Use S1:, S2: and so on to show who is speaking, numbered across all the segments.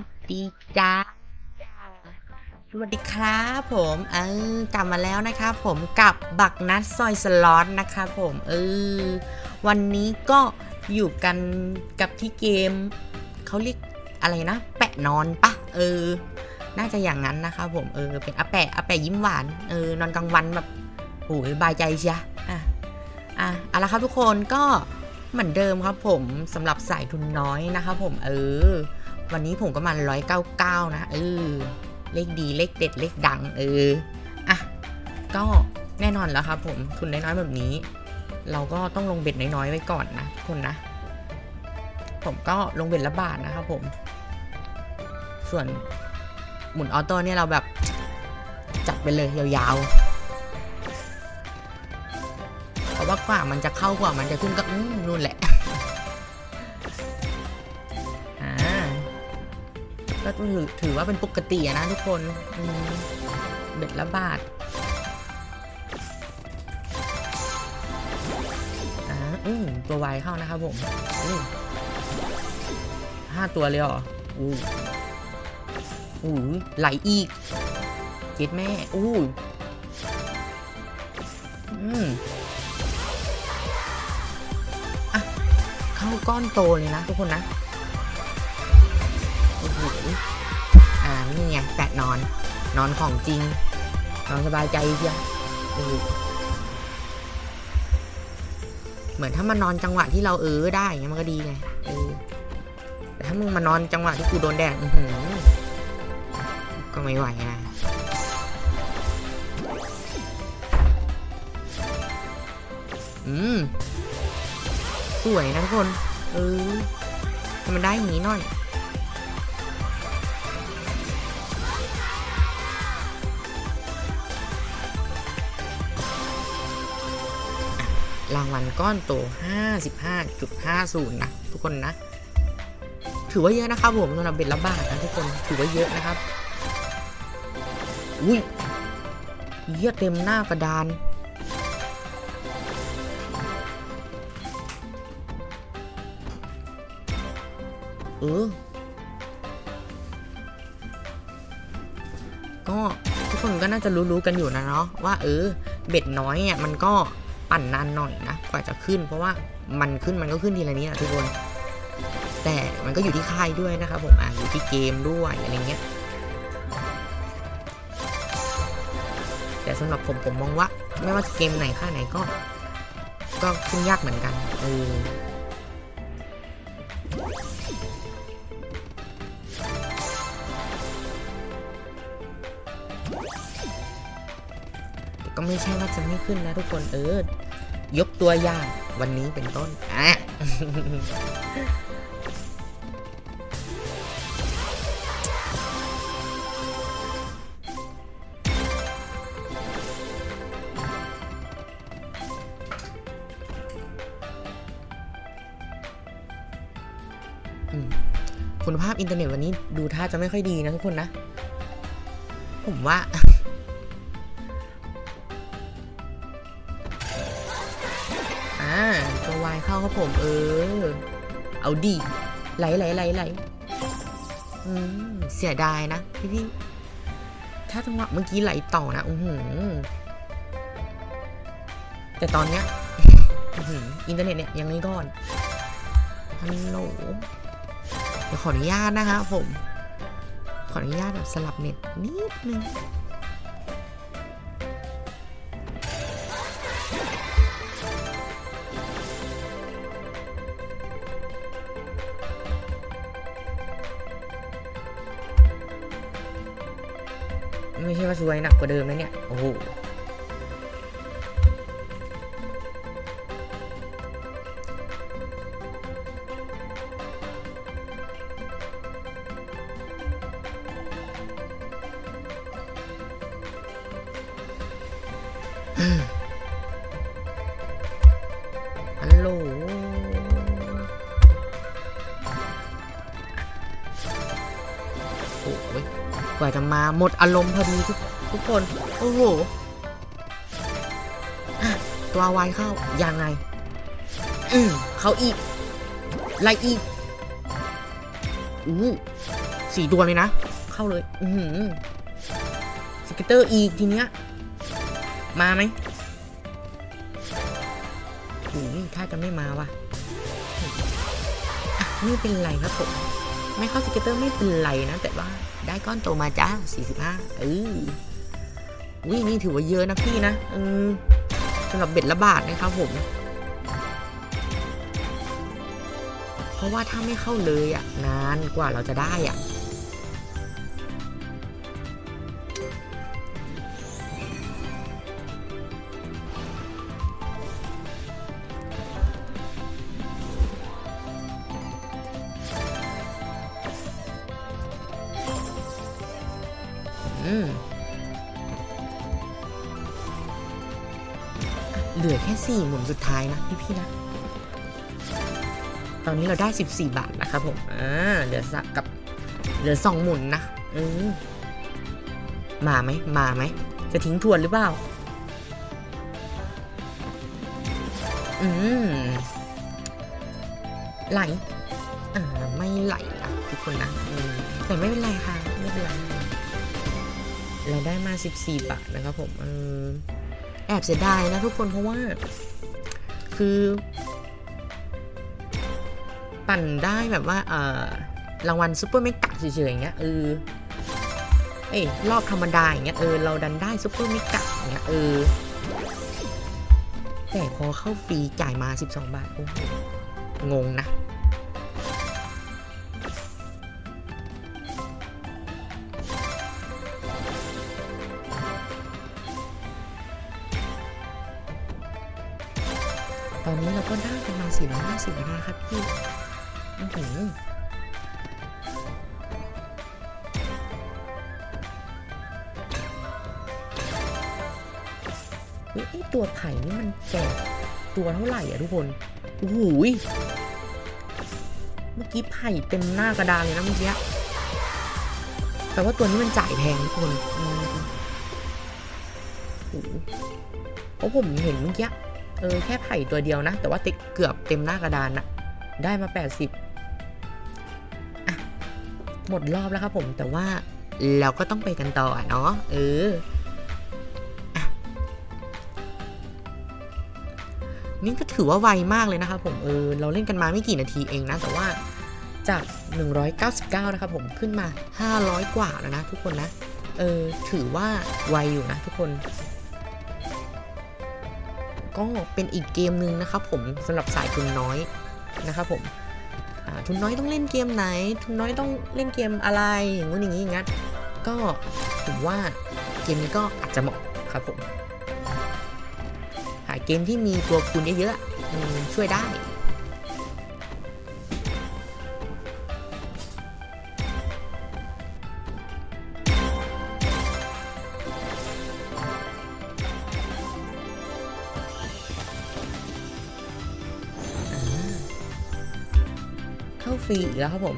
S1: สดีจ้าสวัสดีครับผมเออกลับมาแล้วนะครับผมกับบักนัดซอยสล็อตนะครับผมเออวันนี้ก็อยู่กันกับที่เกมเขาเรียกอะไรนะ แปะนอนปะเออ น่าจะอย่างนั้นนะครับผมเออเป็นอาแปะอาแปะยิ้มหวานเออนอนกลางวันแบบโอ้ยบายใจเชียอะอะเอาละครับทุกคนก็เหมือนเดิมครับผมสำหรับสายทุนน้อยนะครับผมเออ วันนี้ผมก็มาร้อยเก้าเก้านะเออเลขดีเลขเด็ดเลขดังเอออะก็แน่นอนแล้วครับผมทุนน้อยๆแบบนี้ เราก็ต้องลงเบ็ดน้อยๆไว้ก่อนนะคนนะ ผมก็ลงเบ็ดละบาทนะครับผม ส่วนหมุนออโต้เนี่ยเราแบบจัดไปเลยยาวๆเพราะว่ากว่ามันจะเข้ากว่ามันจะขึ้นก็นู่นแหละ ก็ถือถือว่าเป็นปกติอะนะทุกคนเบ็ดละบาทอืมตัววายเข้านะครับผมอืมห้าตัวเลยเหรออู้อู้ไหลอีกเจ็ดแม่อู้อืมอะ เข้าก้อนโตเลยนะทุกคนนะ โอ้โหอ่านี่ไงแปะนอน นอนของจริง นอนสบายใจเชียวโอ้โหเหมือนถ้ามานอนจังหวะที่เราเออได้เงี้ยมันก็ดีไงเออแต่ถ้ามึงมานอนจังหวะที่กูโดนแดดอือหือก็ไม่ไหวนะอืม สวยนะทุกคน เออให้มันได้อย่างนี้หน่อย รางวัลก้อนโต 55.50 นะ ทุกคนนะ ถือว่าเยอะนะครับผมสำหรับเบ็ดละบาทนะทุกคนถือว่าเยอะนะครับ อุ้ยเยี่ยเต็มหน้ากระดาน เออ ก็ทุกคนก็น่าจะรู้ๆกันอยู่นะเนาะว่าเออเบ็ดน้อยเนี่ยมันก็ ปั่นนานหน่อยนะกว่าจะขึ้น เพราะว่ามันขึ้นมันก็ขึ้นทีละนี้แหละทุกคน แต่มันก็อยู่ที่ค่ายด้วยนะครับผมอะอยู่ที่เกมด้วยอะไรเงี้ยแต่สำหรับผมผมมองว่า ไม่ว่าเกมไหนค่ายไหนก็ ก็ขึ้นยากเหมือนกันเออ ก็ไม่ใช่ว่าจะไม่ขึ้นนะทุกคนเออยกตัวอย่างวันนี้เป็นต้นอะคุณภาพอินเทอร์เน็ตวันนี้ดูท่าจะไม่ค่อยดีนะทุกคนนะ ผมว่า อ่าตัววายเข้าครับผม เออ เอาดีไหลไหลไหลไหลอืมเสียดายนะพี่พี่ถ้าจังหวะเมื่อกี้ไหลต่อนะอือหือ แต่ตอนเนี้ยอืออินเทอร์เน็ตเนี่ยยังไม่ก่อนฮัลโหลเดี๋ยวขออนุญาตนะคะผม ขออนุญาตแบบสลับเน็ตนิดนึง ไม่ใช่ว่าซวยหนักกว่าเดิมนะเนี่ย โอ้โห กว่าจะมาหมดอารมณ์พอดีทุกทุกคน โอ้โหอะตัววายเข้ายังไง อืมเขาอีกไล่อีกอู้สี่ตัวเลยนะ เข้าเลย อือหือสกตเตอร์อีกทีเนี้ย มาไหมโอ้ยถ้าจะไม่มาวะะไม่เป็นไรครับผม ไม่เข้าสเกตเตอร์ไม่เป็นไรนะ แต่ว่าได้ก้อนโตมาจ้า45เอออุ้ยนี่ถือว่าเยอะนะพี่นะเออสำหรับเบ็ดละบาทนะครับผม เพราะว่าถ้าไม่เข้าเลยอะ นานกว่าเราจะได้อะ เหลือแค่สี่หมุนสุดท้ายนะพี่พี่นะ ตอนนี้เราได้14บาทนะครับผมอ่าเหลือสักกับเหลือสองหมุนนะอืมมาไหมมาไหม จะทิ้งทวนหรือเปล่า อืม ไหล อ่า ไม่ไหลนะทุกคนนะแต่ไม่เป็นไรค่ะ ไม่เป็นไร เราได้มา 14 บาทนะครับผมออแอบเสียดายนะทุกคนเพราะว่า คือ ปั่นได้แบบว่า เออรางวัลซูเปอร์เมกะเฉยๆอย่างเงี้ยเออเอ้ยรอบธรรมดาอย่างเงี้ยเออเราดันได้ซูเปอร์เมกะอย่างเงี้ยเออแต่พอเข้าฟรีจ่ายมา 12 บาทโอ้โหงงนะ ตอนนี้เราก็ได้กันมา 450แล้วนะครับพี่อื้อหือไอ้ตัวไข่นี่มันแจกตัวเท่าไหร่อะทุกคนโอ้โหยเมื่อกี้ไผ่เต็มหน้ากระดานเลยนะเมื่อกี้แต่ว่าตัวนี้มันจ่ายแพงทุกคนโอ้โหเพราะผมเห็นเมื่อกี้ เออแค่ไผ่ตัวเดียวนะ แต่ว่าติดเกือบเต็มหน้ากระดานนะได้มา 80อะหมดรอบแล้วครับผมแต่ว่าเราก็ต้องไปกันต่อเนาะเอออะนี่ก็ถือว่าไวมากเลยนะครับผมเออเราเล่นกันมาไม่กี่นาทีเองนะ แต่ว่าจาก 199 นะครับผมขึ้นมา 500 กว่าแล้วนะทุกคนนะ เออถือว่าไวอยู่นะทุกคน ก็เป็นอีกเกมหนึ่งนะครับผมสำหรับสายทุนน้อยนะครับผมทุนน้อยต้องเล่นเกมไหน ทุนน้อยต้องเล่นเกมอะไรอย่างนู้นอย่างนี้อย่างนั้นก็ผมว่าเกมนี้ก็อาจจะเหมาะครับผมหาเกมที่มีตัวคูณเยอะๆช่วยได้ เข้าฟรีอีกแล้วครับผม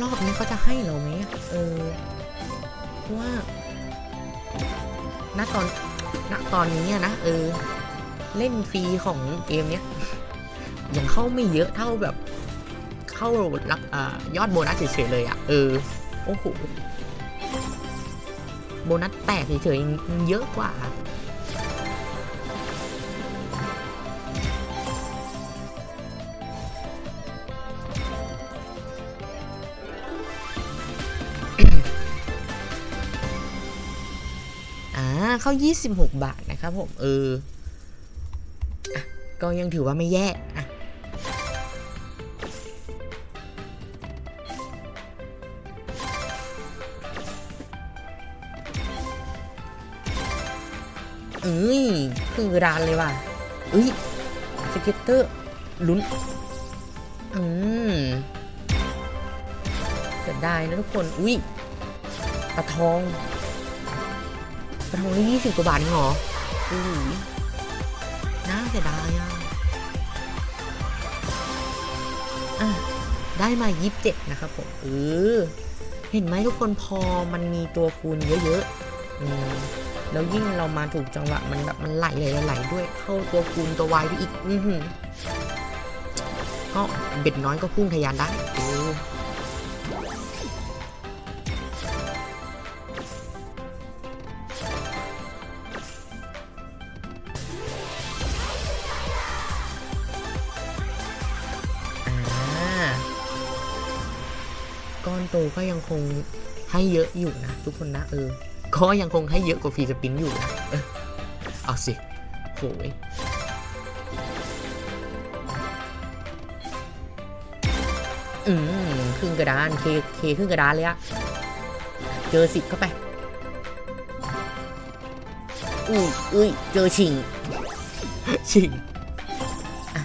S1: รอบนี้เขาจะให้เราไหมเออว่า ณ ตอน ณ ตอนนี้นะ เออ เล่นฟรีของเกมเนี้ย ยังเข้าไม่เยอะเท่าแบบ เข้ารักอ่ายอดโบนัสเฉยๆเลยอะ เออ โอ้โห โบนัสแตกเฉยๆเยอะกว่าอ่าเข้า 26 บาทนะครับผม เอออก็ยังถือว่าไม่แย่ เอ้ยคือระดานเลยว่ะเอ้ยสเก็ตเตอร์ลุ้น อืมเสียดายนะทุกคน อุ้ยปลาทองปลาทองนี่ยี่สิบกว่าบาทเองเหรออุ้ยน่าเสียดายอะอะ ได้มายี่สิบเจ็ดนะครับผมเออเห็นไหมทุกคนพอมันมีตัวคูณเยอะๆอืม แล้วยิ่งเรามาถูกจังหวะมันแบบมันไหลไหลไหลไหลด้วยเข้าตัวคูณตัววายไปอีก อือหือก็เบ็ดน้อยก็พุ่งทะยานได้เอออ่าก้อนโตก็ยังคงให้เยอะอยู่นะ ทุกคนนะเออ ก็ยังคงให้เยอะกว่าฟรีสปินอยู่นะเอาสิโหยอืมครึ่งกระดานเคเคครึ่งกระดานเลยอะเจอสิบเข้าไปอุ้ยอุ้ยเจอชิง ชิง อะ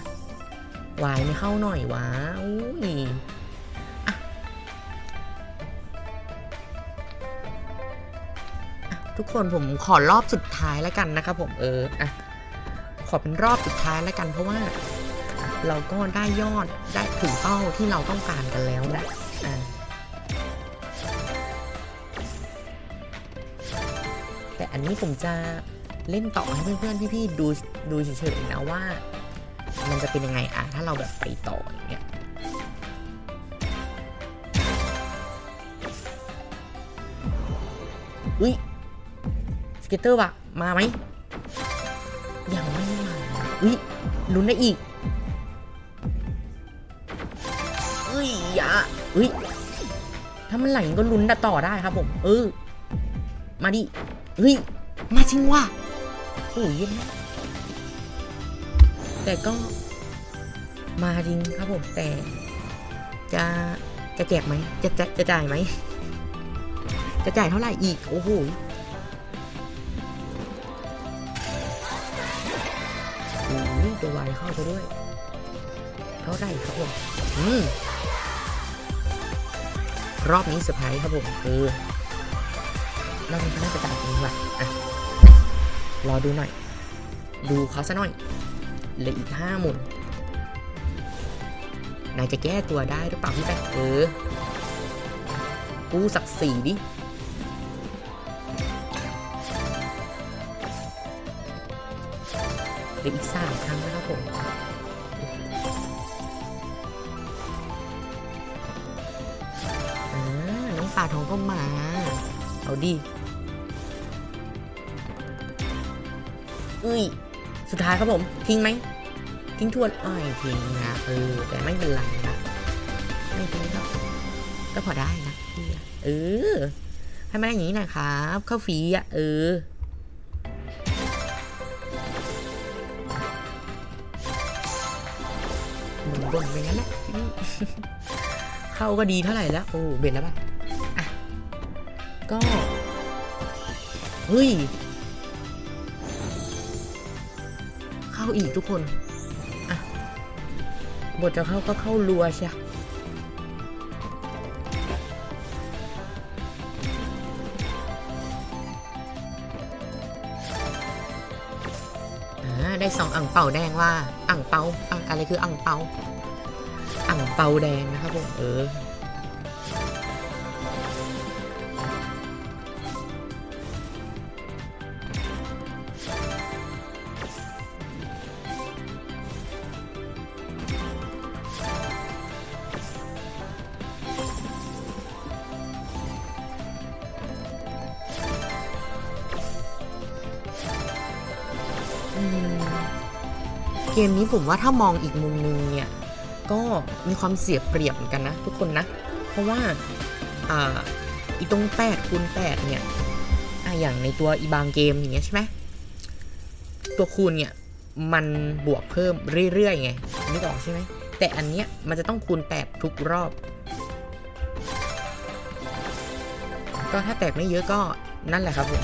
S1: วายไม่เข้าหน่อยวะอุ้ย ทุกคนผมขอรอบสุดท้ายแล้วกันนะครับผมเอออะขอเป็นรอบสุดท้ายแล้วกัน เพราะว่าเราก็ได้ยอดได้ถึงเป้าที่เราต้องการกันแล้วนะแต่อันนี้ผมจะเล่นต่อให้เพื่อนๆพี่ๆดูดูเฉยๆนะว่า มันจะเป็นยังไงอะถ้าเราแบบไปต่ออย่างเงี้ย ตเตอร์วะมาไหมยังไม่มาอุ้ยลุ้นได้อีกเอ้ยอย่าอุ้ยถ้ามันไหลก็ลุ้นต่อได้ครับผม เออ มาดิเฮ้ยมาจริงว่ะโอ้ยยยแต่ก็มาจริงครับผมแต่ จะจะแจกไหมจะจะจะจ่ายไหมจะจ่ายเท่าไหร่อีก โอ้โห ตัววายเข้าไปด้วย เท่าไรครับผมอืมรอบนี้เซอร์ไพรส์ครับผมคือรอบนี้เขาน่าจะจ่ายจริงว่ะอะรอดูหน่อย ดูเขาซะหน่อยเหลืออีกห้าหมุนนายจะแก้ตัวได้หรือเปล่าพี่แป๊ะเออกูศักดิ์ศรีดิ ลืออีกสามครั้งนะครับผมน้องป่าทองก็มา เอาดิอุ้ย สุดท้ายครับผม ทิ้งไหม ทิ้งทวนอ้อยทิ้งนะเออ แต่ไม่เป็นไรนะไม่ทิ้งก็ก็พอได้นะเออ ให้มาอย่างนี้นะครับเข้าฟรีอะเออ บนไปงั้นแหละเข้าก็ดีเท่าไหร่แล้ว โอ้เบ็ดแล้วป่ะอะก็เฮ้ย เข้าอีกทุกคน อะ บทจะเข้าก็เข้ารัวใช่อ่าได้สองอ่างเป่าแดงว่าอ่างเปาอ่างอะไรคืออ่างเปา อ่างเปาแดงนะครับผมเออเกมนี้ผมว่าถ้ามองอีกมุมนึงเนี่ย ก็มีความเสียเปรียบเหมือนกันนะทุกคนนะ เพราะว่าอ่าอีตรง8คูณ8เนี่ยอ่าอย่างในตัวอีบางเกมอย่างเงี้ยใช่ไหมตัวคูณเนี่ยมันบวกเพิ่มเรื่อยๆไงนึกออกใช่ไหมแต่อันเนี้ยมันจะต้องคูณ 8 ทุกรอบ ก็ถ้าแตกไม่เยอะก็นั่นแหละครับผม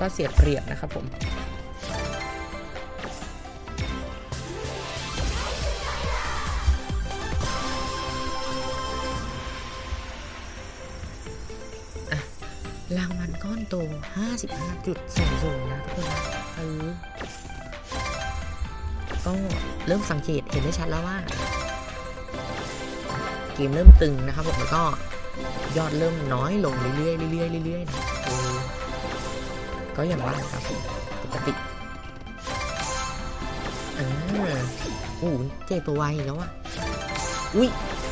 S1: ก็เสียเปรียบนะครับผม 55.20นะทุกคนนะเออก็เริ่มสังเกตเห็นได้ชัดแล้วว่า เกมเริ่มตึงนะครับผมแล้วก็ยอดเริ่มน้อยลงเรื่อยๆเรื่อยๆเรื่อยๆนะก็อย่างว่าครับปกติอ่าอู้เจตัวไวแล้วอะอุ้ย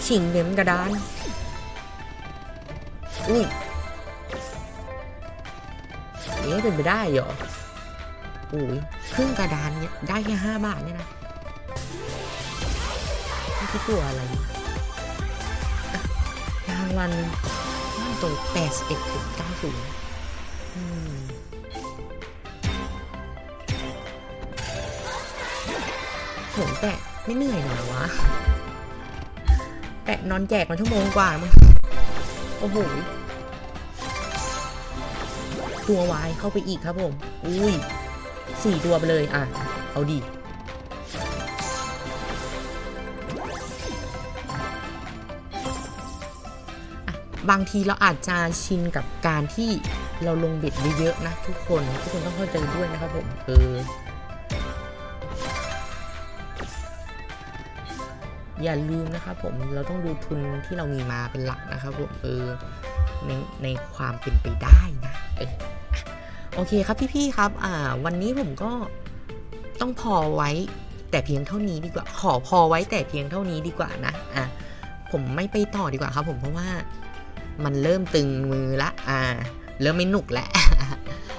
S1: ชิงเน้มกระดานอุ้ย เอ๊ะเป็นไปได้เหรออุ้ยครึ่งกระดานเนี่ยได้แค่ห้าบาทเนี่ยนะนี่คือตัวอะไรรางวัลบ้านตรงแปดสิบเอ็ดจุดเก้าศูนย์ผมแตะไม่เหนื่อยหนอยวะ แตะนอนแจกมาชั่วโมงกว่ามั้งโอ้โห ตัววายเข้าไปอีกครับผม อุ้ยสี่ตัวไปเลยอะ เอาดี บางทีเราอาจจะชินกับการที่เราลงเบ็ดเยอะๆนะทุกคน ทุกคนต้องเข้าใจด้วยนะครับผม เออ อย่าลืมนะครับผม เราต้องดูทุนที่เรามีมาเป็นหลักนะครับผม เออ ในในความเป็นไปได้นะ เออ โอเคครับพี่ๆครับอ่าวันนี้ผมก็ต้องพอไว้แต่เพียงเท่านี้ดีกว่า ขอพอไว้แต่เพียงเท่านี้ดีกว่านะอะผมไม่ไปต่อดีกว่าครับ ผมเพราะว่ามันเริ่มตึงมือละอ่า เริ่มไม่หนุกแล้ว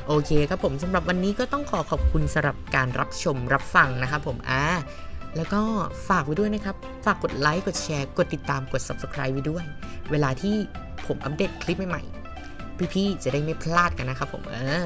S1: โอเคครับผมสำหรับวันนี้ก็ต้องขอขอบคุณสำหรับการรับชมรับฟังนะครับผมอ่าแล้วก็ฝากไว้ด้วยนะครับ ฝากกดไลค์ กดแชร์ กดติดตาม กด subscribe ไว้ด้วย เวลาที่ผมอัปเดตคลิปใหม่ๆ พี่ๆ จะได้ไม่พลาดกันนะครับผม เออ